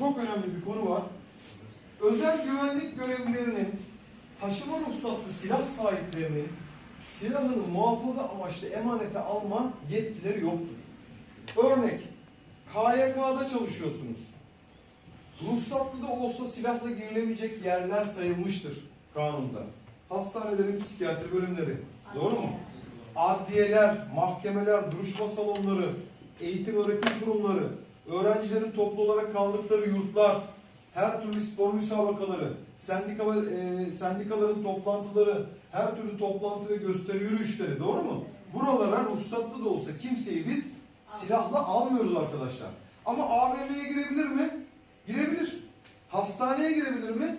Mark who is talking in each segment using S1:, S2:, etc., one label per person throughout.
S1: çok önemli bir konu var. Özel güvenlik görevlilerinin taşıma ruhsatlı silah sahiplerinin silahını muhafaza amaçlı emanete alma yetkileri yoktur. Örnek, KYK'da çalışıyorsunuz. Ruhsatlı da olsa silahla girilemeyecek yerler sayılmıştır kanunda. Hastanelerin psikiyatri bölümleri. Doğru mu? Adliyeler, mahkemeler, duruşma salonları, eğitim öğretim kurumları, öğrencilerin toplu olarak kaldıkları yurtlar, her türlü spor müsabakaları, sendika, e, sendikaların toplantıları, her türlü toplantı ve gösteri yürüyüşleri doğru mu? Buralara ruhsatlı da olsa kimseyi biz silahla almıyoruz arkadaşlar. Ama AVM'ye girebilir mi? Girebilir. Hastaneye girebilir mi?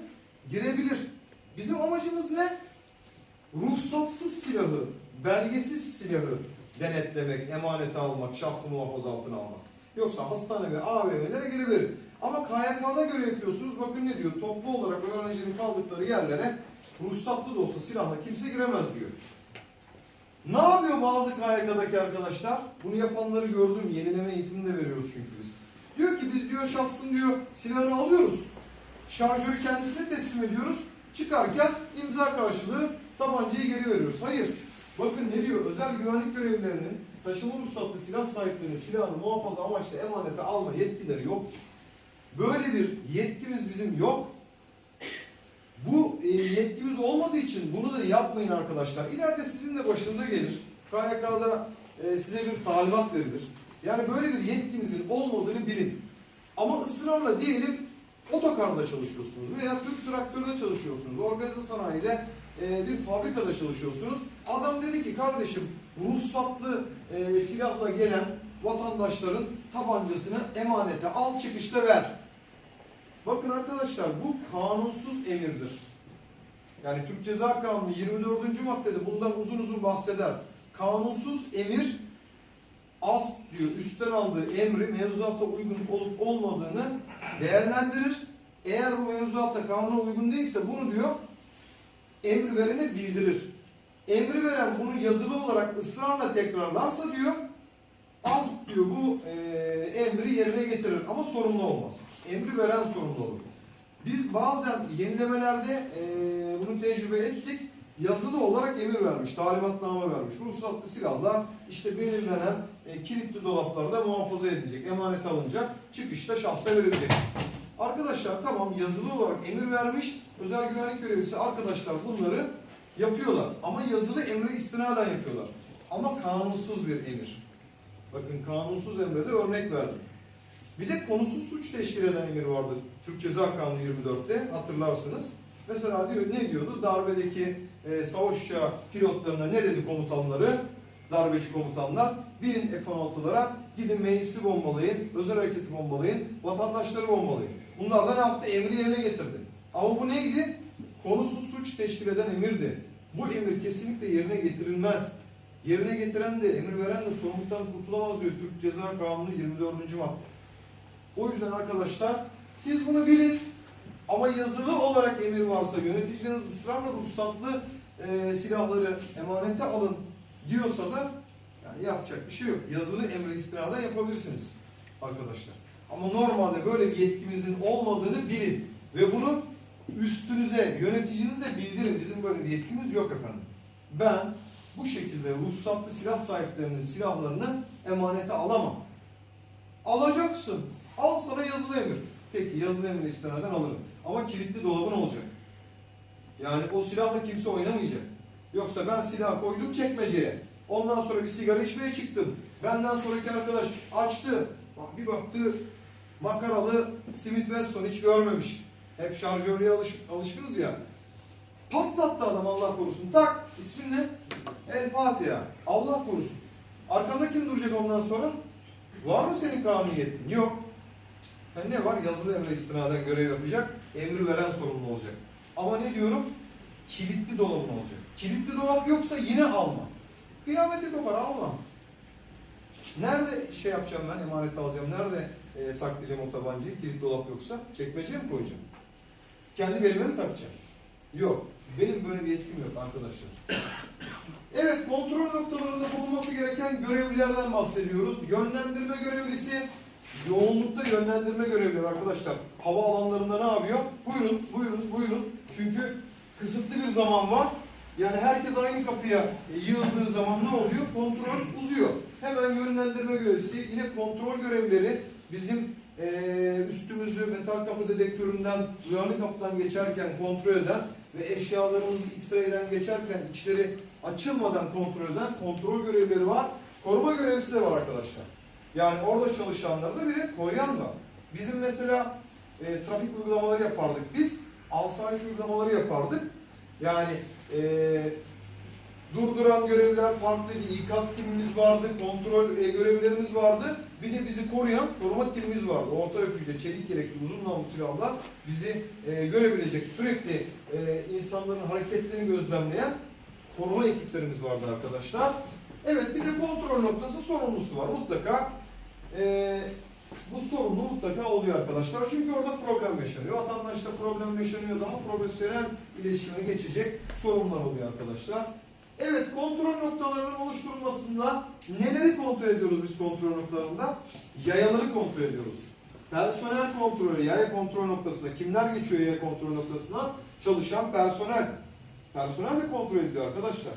S1: Girebilir. Bizim amacımız ne? Ruhsatsız silahı, belgesiz silahı denetlemek, emanete almak, şahsı muhafaza altına almak. Yoksa hastane ve AVM'lere girebilir. Ama KYK'da göre yapıyorsunuz. Bakın ne diyor? Toplu olarak öğrencilerin kaldıkları yerlere ruhsatlı da olsa silahla kimse giremez diyor. Ne yapıyor bazı KYK'daki arkadaşlar? Bunu yapanları gördüm. Yenileme eğitimini de veriyoruz çünkü biz. Diyor ki biz diyor şahsın diyor silahını alıyoruz. Şarjörü kendisine teslim ediyoruz. Çıkarken imza karşılığı tabancayı geri veriyoruz. Hayır. Bakın ne diyor? Özel güvenlik görevlilerinin taşıma ruhsatlı silah sahiplerinin silahını muhafaza amaçlı emanete alma yetkileri yok. Böyle bir yetkimiz bizim yok. Bu e, yetkimiz olmadığı için bunu da yapmayın arkadaşlar. İleride sizin de başınıza gelir. KYK'da e, size bir talimat verilir. Yani böyle bir yetkinizin olmadığını bilin. Ama ısrarla diyelim otokarda çalışıyorsunuz veya Türk traktörde çalışıyorsunuz. Organize sanayide e, bir fabrikada çalışıyorsunuz. Adam dedi ki kardeşim ruhsatlı e, silahla gelen vatandaşların tabancasını emanete al çıkışta ver. Bakın arkadaşlar bu kanunsuz emirdir. Yani Türk Ceza Kanunu 24. maddede bundan uzun uzun bahseder. Kanunsuz emir as diyor üstten aldığı emri mevzuata uygun olup olmadığını değerlendirir. Eğer bu mevzuata kanuna uygun değilse bunu diyor emri verene bildirir. Emri veren bunu yazılı olarak ısrarla tekrarlarsa diyor az diyor bu e, emri yerine getirir ama sorumlu olmaz. Emri veren sorumlu olur. Biz bazen yenilemelerde e, bunu tecrübe ettik. Yazılı olarak emir vermiş, talimatname vermiş. Ruhsatlı silahlar işte belirlenen e, kilitli dolaplarda muhafaza edilecek, emanet alınacak, çıkışta şahsa verilecek. Arkadaşlar tamam yazılı olarak emir vermiş, özel güvenlik görevlisi arkadaşlar bunları yapıyorlar. Ama yazılı emre istinaden yapıyorlar. Ama kanunsuz bir emir. Bakın kanunsuz emre de örnek verdim. Bir de konusuz suç teşkil eden emir vardı Türk Ceza Kanunu 24'te hatırlarsınız. Mesela diyor ne diyordu? Darbedeki e, savaş uçağı pilotlarına ne dedi komutanları? Darbeci komutanlar. Binin F-16'lara gidin meclisi bombalayın, özel hareketi bombalayın, vatandaşları bombalayın. Bunlar ne yaptı? Emri yerine getirdi. Ama bu neydi? Konusuz suç teşkil eden emirdi. Bu emir kesinlikle yerine getirilmez. Yerine getiren de emir veren de sorumluluktan kurtulamaz diyor Türk Ceza Kanunu 24. madde. O yüzden arkadaşlar siz bunu bilin. Ama yazılı olarak emir varsa yöneticileriniz ısrarla ruhsatlı e, silahları emanete alın diyorsa da yani yapacak bir şey yok. Yazılı emri istinaden yapabilirsiniz arkadaşlar. Ama normalde böyle bir yetkimizin olmadığını bilin. Ve bunu üstünüze, yöneticinize bildirin. Bizim böyle bir yetkimiz yok efendim. Ben bu şekilde ruhsatlı silah sahiplerinin silahlarını emanete alamam. Alacaksın. Al sana yazılı emir. Peki yazılı emir istinaden alırım. Ama kilitli dolabın olacak. Yani o silahla kimse oynamayacak. Yoksa ben silah koydum çekmeceye. Ondan sonra bir sigara içmeye çıktım. Benden sonraki arkadaş açtı. Bak bir baktı makaralı Smith Wesson hiç görmemiş. Hep şarjörlüğe alış, alışkınız ya. Patlattı adam Allah korusun. Tak ismin ne? El Fatiha. Allah korusun. Arkanda kim duracak ondan sonra? Var mı senin kanuni yetkin? Yok. Ha ne var? Yazılı emre istinaden görev yapacak. Emri veren sorumlu olacak. Ama ne diyorum? Kilitli dolabın olacak. Kilitli dolap yoksa yine alma. Kıyameti kopar alma. Nerede şey yapacağım ben emanet alacağım? Nerede e, saklayacağım o tabancayı? Kilit dolap yoksa çekmeceye mi koyacağım? Kendi belime mi takacağım? Yok. Benim böyle bir yetkim yok arkadaşlar. Evet kontrol noktalarında bulunması gereken görevlilerden bahsediyoruz. Yönlendirme görevlisi yoğunlukta yönlendirme görevleri arkadaşlar. Hava alanlarında ne yapıyor? Buyurun, buyurun, buyurun. Çünkü kısıtlı bir zaman var. Yani herkes aynı kapıya yığıldığı zaman ne oluyor? Kontrol uzuyor. Hemen yönlendirme görevlisi, yine kontrol görevleri bizim eee, üstümüzü metal kapı dedektöründen, duyarlı kapıdan geçerken kontrol eden ve eşyalarımızı X-ray'den geçerken içleri açılmadan kontrol eden kontrol görevleri var. Koruma görevlisi de var arkadaşlar. Yani orada çalışanlarda bir koruyan var. Bizim mesela e, trafik uygulamaları yapardık biz. Asayiş uygulamaları yapardık. Yani e, durduran görevler farklıydı. İkaz timimiz vardı, kontrol e, görevlerimiz vardı. Bir de bizi koruyan koruma timimiz vardı. Orta öpücü, çelik gerekli, uzun namlu silahla bizi e, görebilecek, sürekli e, insanların hareketlerini gözlemleyen koruma ekiplerimiz vardı arkadaşlar. Evet bir de kontrol noktası sorumlusu var. Mutlaka e, bu sorumlu mutlaka oluyor arkadaşlar. Çünkü orada problem yaşanıyor. Vatandaşta problem yaşanıyor. Daha profesyonel iletişime geçecek sorunlar oluyor arkadaşlar. Evet kontrol noktalarının oluşturulmasında neleri kontrol ediyoruz biz kontrol noktalarında? Yayaları kontrol ediyoruz. Personel kontrolü, yaya kontrol noktasında kimler geçiyor yaya kontrol noktasına? Çalışan personel. Personel de kontrol ediyor arkadaşlar.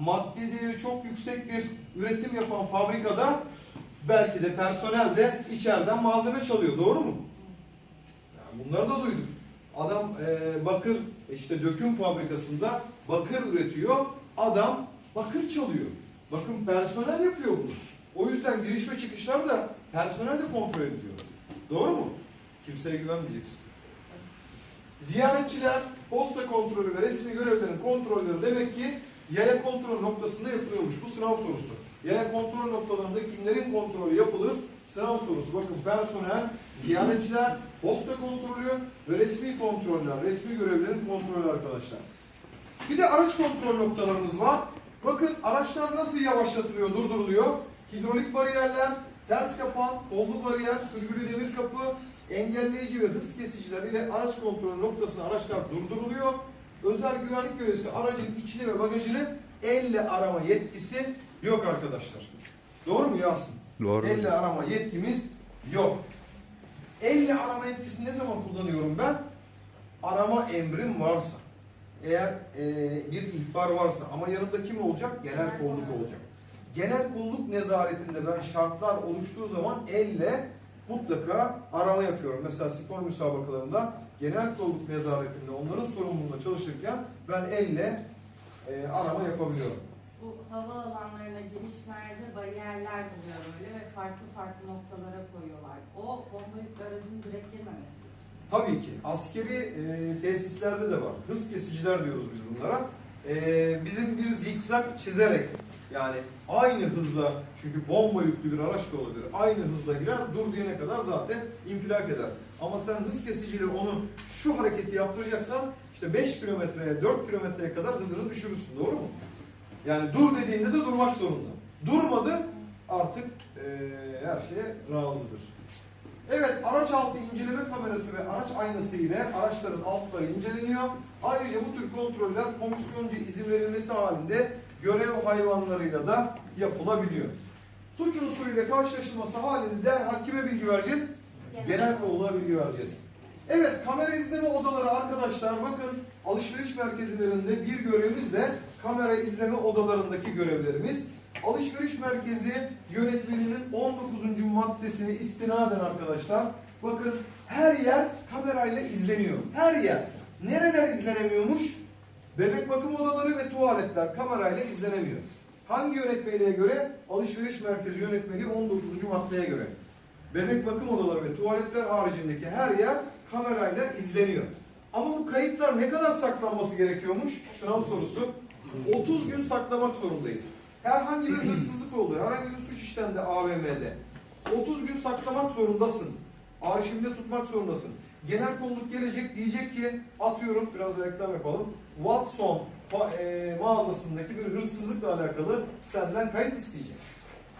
S1: Maddi değeri çok yüksek bir üretim yapan fabrikada belki de personel de içeriden malzeme çalıyor. Doğru mu? Yani bunları da duyduk. Adam e, bakır işte döküm fabrikasında bakır üretiyor. Adam bakır çalıyor. Bakın personel yapıyor bunu. O yüzden giriş ve çıkışlar da personel de kontrol ediliyor. Doğru mu? Kimseye güvenmeyeceksin. Ziyaretçiler, posta kontrolü ve resmi görevlerin kontrolleri demek ki yaya kontrol noktasında yapılıyormuş. Bu sınav sorusu. Yaya kontrol noktalarında kimlerin kontrolü yapılır? Sınav sorusu. Bakın personel, ziyaretçiler, posta kontrolü ve resmi kontroller, resmi görevlerin kontrolü arkadaşlar. Bir de araç kontrol noktalarımız var. Bakın araçlar nasıl yavaşlatılıyor, durduruluyor? Hidrolik bariyerler, ters kapan, kollu bariyer, sürgülü demir kapı, engelleyici ve hız kesiciler ile araç kontrol noktasına araçlar durduruluyor. Özel güvenlik görevlisi aracın içini ve bagajını elle arama yetkisi yok arkadaşlar. Doğru mu Yasin?
S2: Doğru.
S1: Elle arama yetkimiz yok. Elle arama yetkisini ne zaman kullanıyorum ben? Arama emrim varsa. Eğer e, bir ihbar varsa ama yanımda kim olacak? Genel kolluk olacak. Genel kolluk nezaretinde ben şartlar oluştuğu zaman elle mutlaka arama yapıyorum. Mesela spor müsabakalarında genel kolluk nezaretinde onların sorumluluğunda çalışırken ben elle e, arama yapabiliyorum.
S3: Bu hava alanlarına girişlerde bariyerler oluyor böyle ve farklı farklı noktalara koyuyorlar. O bomba yüklü aracın direkt girmemesi.
S1: Tabii ki askeri e, tesislerde de var. Hız kesiciler diyoruz biz bunlara. E, bizim bir zikzak çizerek yani aynı hızla çünkü bomba yüklü bir araç da olabilir. Aynı hızla girer dur diyene kadar zaten infilak eder. Ama sen hız kesiciyle onu şu hareketi yaptıracaksan işte 5 kilometreye 4 kilometreye kadar hızını düşürürsün. Doğru mu? Yani dur dediğinde de durmak zorunda. Durmadı artık e, her şeye razıdır. Evet, araç altı inceleme kamerası ve araç aynası ile araçların altları inceleniyor. Ayrıca bu tür kontroller komisyonca izin verilmesi halinde görev hayvanlarıyla da yapılabiliyor. Suç unsuruyla karşılaşılması halinde derhal kime bilgi vereceğiz? Genel kolluğa bilgi vereceğiz. Evet, kamera izleme odaları arkadaşlar bakın alışveriş merkezlerinde bir görevimiz de kamera izleme odalarındaki görevlerimiz. Alışveriş merkezi yönetmeninin 19. maddesini istinaden arkadaşlar bakın her yer kamerayla izleniyor. Her yer. Nereler izlenemiyormuş? Bebek bakım odaları ve tuvaletler kamerayla izlenemiyor. Hangi yönetmeliğe göre? Alışveriş merkezi yönetmeliği 19. maddeye göre. Bebek bakım odaları ve tuvaletler haricindeki her yer kamerayla izleniyor. Ama bu kayıtlar ne kadar saklanması gerekiyormuş? Sınav sorusu. 30 gün saklamak zorundayız. Herhangi bir hırsızlık oldu, herhangi bir suç işlendi AVM'de. 30 gün saklamak zorundasın. Arşivinde tutmak zorundasın. Genel kolluk gelecek diyecek ki atıyorum biraz reklam yapalım. Watson e, mağazasındaki bir hırsızlıkla alakalı senden kayıt isteyecek.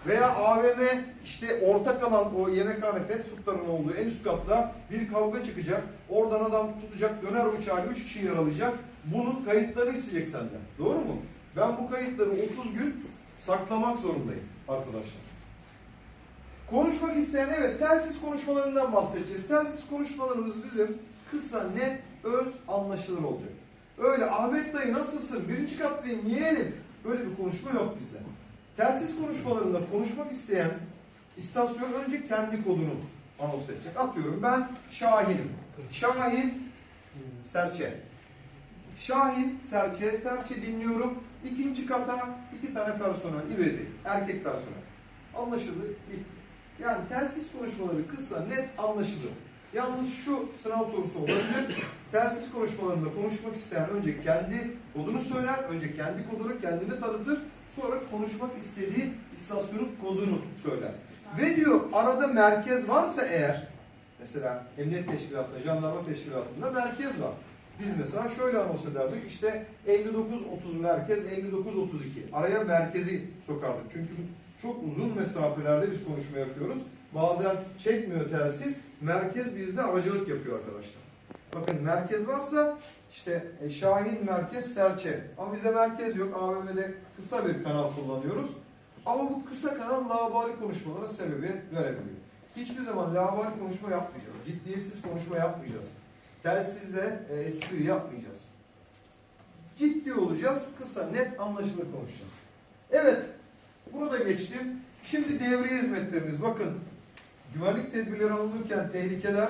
S1: Veya AVM işte ortak alan o yemekhane fast foodların olduğu en üst katta bir kavga çıkacak. Oradan adam tutacak döner bıçağıyla 3 kişi yaralayacak. Bunun kayıtlarını isteyecek senden. Doğru mu? Ben bu kayıtları 30 gün saklamak zorundayım arkadaşlar. Konuşmak isteyen evet telsiz konuşmalarından bahsedeceğiz. Telsiz konuşmalarımız bizim kısa, net, öz, anlaşılır olacak. Öyle Ahmet dayı nasılsın? Birinci kattayım yeğenim. Böyle bir konuşma yok bizde. Telsiz konuşmalarında konuşmak isteyen istasyon önce kendi kodunu anons edecek. Atıyorum ben Şahin'im. Şahin Serçe. Şahin Serçe. Serçe dinliyorum. İkinci kata iki tane personel. İvedi. Erkek personel. Anlaşıldı. Bitti. Yani telsiz konuşmaları kısa, net, anlaşılır. Yalnız şu sınav sorusu olabilir. Telsiz konuşmalarında konuşmak isteyen önce kendi kodunu söyler, önce kendi kodunu kendini tanıtır, sonra konuşmak istediği istasyonun kodunu söyler. Ve diyor arada merkez varsa eğer, mesela emniyet teşkilatında, jandarma teşkilatında merkez var. Biz mesela şöyle anons ederdik, işte 59-30 merkez, 59-32. Araya merkezi sokardık. Çünkü çok uzun mesafelerde biz konuşma yapıyoruz. Bazen çekmiyor telsiz, merkez bizde aracılık yapıyor arkadaşlar. Bakın merkez varsa işte e, Şahin Merkez Serçe. Ama bizde merkez yok. AVM'de kısa bir kanal kullanıyoruz. Ama bu kısa kanal labali konuşmalara sebebiyet verebiliyor. Hiçbir zaman labali konuşma yapmayacağız. Ciddiyetsiz konuşma yapmayacağız. Telsizle e, espri yapmayacağız. Ciddi olacağız. Kısa, net, anlaşılır konuşacağız. Evet. Bunu da geçtim. Şimdi devriye hizmetlerimiz. Bakın güvenlik tedbirleri alınırken tehlikeler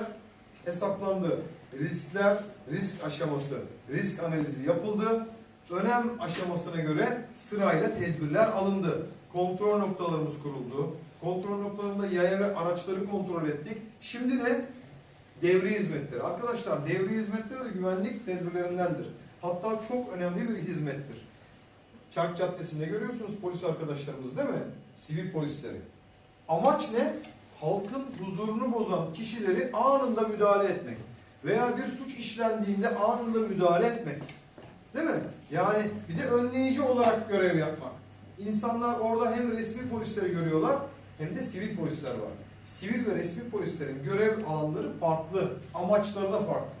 S1: hesaplandı. Riskler, risk aşaması, risk analizi yapıldı. Önem aşamasına göre sırayla tedbirler alındı. Kontrol noktalarımız kuruldu. Kontrol noktalarında yaya ve araçları kontrol ettik. Şimdi ne? Devriye hizmetleri. Arkadaşlar devriye hizmetleri de güvenlik tedbirlerindendir. Hatta çok önemli bir hizmettir. Çark Caddesi'nde görüyorsunuz polis arkadaşlarımız değil mi? Sivil polisleri. Amaç ne? Halkın huzurunu bozan kişileri anında müdahale etmek. Veya bir suç işlendiğinde anında müdahale etmek. Değil mi? Yani bir de önleyici olarak görev yapmak. İnsanlar orada hem resmi polisleri görüyorlar hem de sivil polisler var. Sivil ve resmi polislerin görev alanları farklı, amaçları da farklı.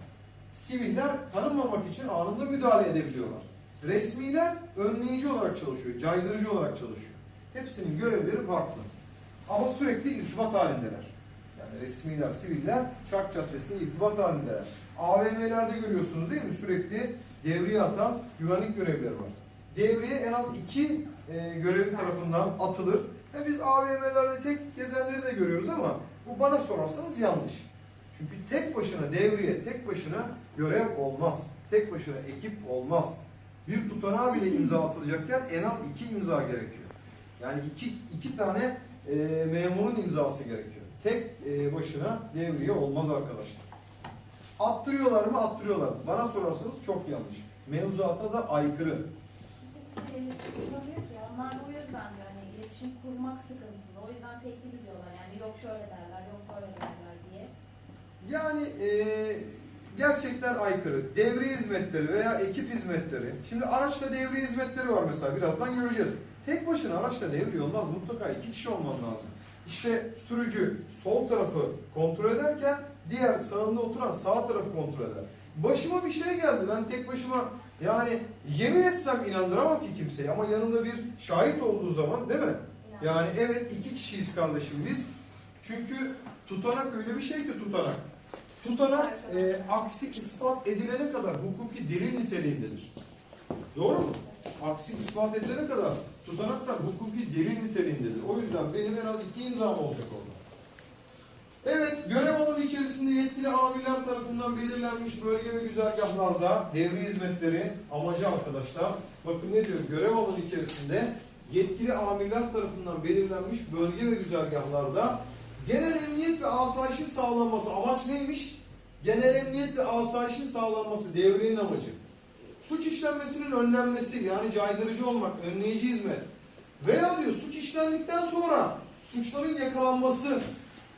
S1: Siviller tanınmamak için anında müdahale edebiliyorlar. Resmiler önleyici olarak çalışıyor, caydırıcı olarak çalışıyor. Hepsinin görevleri farklı. Ama sürekli irtibat halindeler. Yani resmiler, siviller Çark Caddesi'nde irtibat halindeler. AVM'lerde görüyorsunuz değil mi? Sürekli devriye atan güvenlik görevlileri var. Devriye en az iki e, görevli tarafından atılır. Ve biz AVM'lerde tek gezenleri de görüyoruz ama bu bana sorarsanız yanlış. Çünkü tek başına devriye, tek başına görev olmaz. Tek başına ekip olmaz. Bir tutanağa bile imza atılacakken en az iki imza gerekiyor. Yani iki, iki tane e, memurun imzası gerekiyor. Tek e, başına devriye olmaz arkadaşlar. Attırıyorlar mı? Attırıyorlar. Bana sorarsanız çok yanlış. Mevzuata da aykırı.
S2: Ki. Onlar da o yüzden diyor hani iletişim kurmak sıkıntılı. O yüzden tehdit ediyorlar yani yok şöyle derler, yok böyle derler diye.
S1: Yani e, gerçekten aykırı. Devriye hizmetleri veya ekip hizmetleri. Şimdi araçla devriye hizmetleri var mesela. Birazdan göreceğiz. Tek başına araçla devriye olmaz. Mutlaka iki kişi olman lazım. İşte sürücü sol tarafı kontrol ederken diğer sağında oturan sağ tarafı kontrol eder. Başıma bir şey geldi. Ben tek başıma yani yemin etsem inandıramam ki kimseyi ama yanımda bir şahit olduğu zaman değil mi? Yani evet iki kişiyiz kardeşim biz. Çünkü tutanak öyle bir şey ki tutanak. Tutanak e, aksi ispat edilene kadar hukuki delil niteliğindedir. Doğru mu? Aksi ispat edilene kadar tutanaklar hukuki delil niteliğindedir. O yüzden benim en az iki imzam olacak orada. Evet, görev alanı içerisinde yetkili amirler tarafından belirlenmiş bölge ve güzergahlarda devri hizmetleri amacı arkadaşlar. Bakın ne diyor? Görev alanı içerisinde yetkili amirler tarafından belirlenmiş bölge ve güzergahlarda genel emniyet ve asayişin sağlanması. Amaç neymiş? Genel emniyet ve asayişin sağlanması devrenin amacı. Suç işlenmesinin önlenmesi yani caydırıcı olmak, önleyici hizmet. Veya diyor suç işlendikten sonra suçların yakalanması,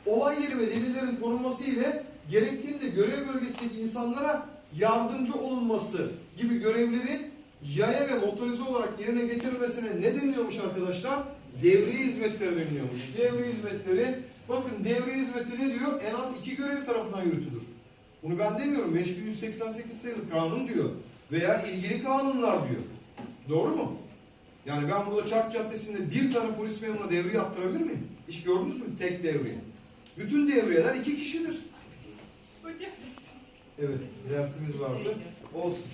S1: olay yeri ve delillerin korunması ile gerektiğinde görev bölgesindeki insanlara yardımcı olunması gibi görevlerin yaya ve motorize olarak yerine getirilmesine ne deniliyormuş arkadaşlar? Devriye hizmetleri deniliyormuş. Devriye hizmetleri, bakın devriye hizmeti ne diyor? En az iki görev tarafından yürütülür. Bunu ben demiyorum. 5188 sayılı kanun diyor. Veya ilgili kanunlar diyor. Doğru mu? Yani ben burada Çark Caddesi'nde bir tane polis memuruna devriye attırabilir miyim? Hiç gördünüz mü tek devriye? Bütün devriyeler iki kişidir.
S4: Hocam.
S1: Evet, dersimiz vardı. Olsun.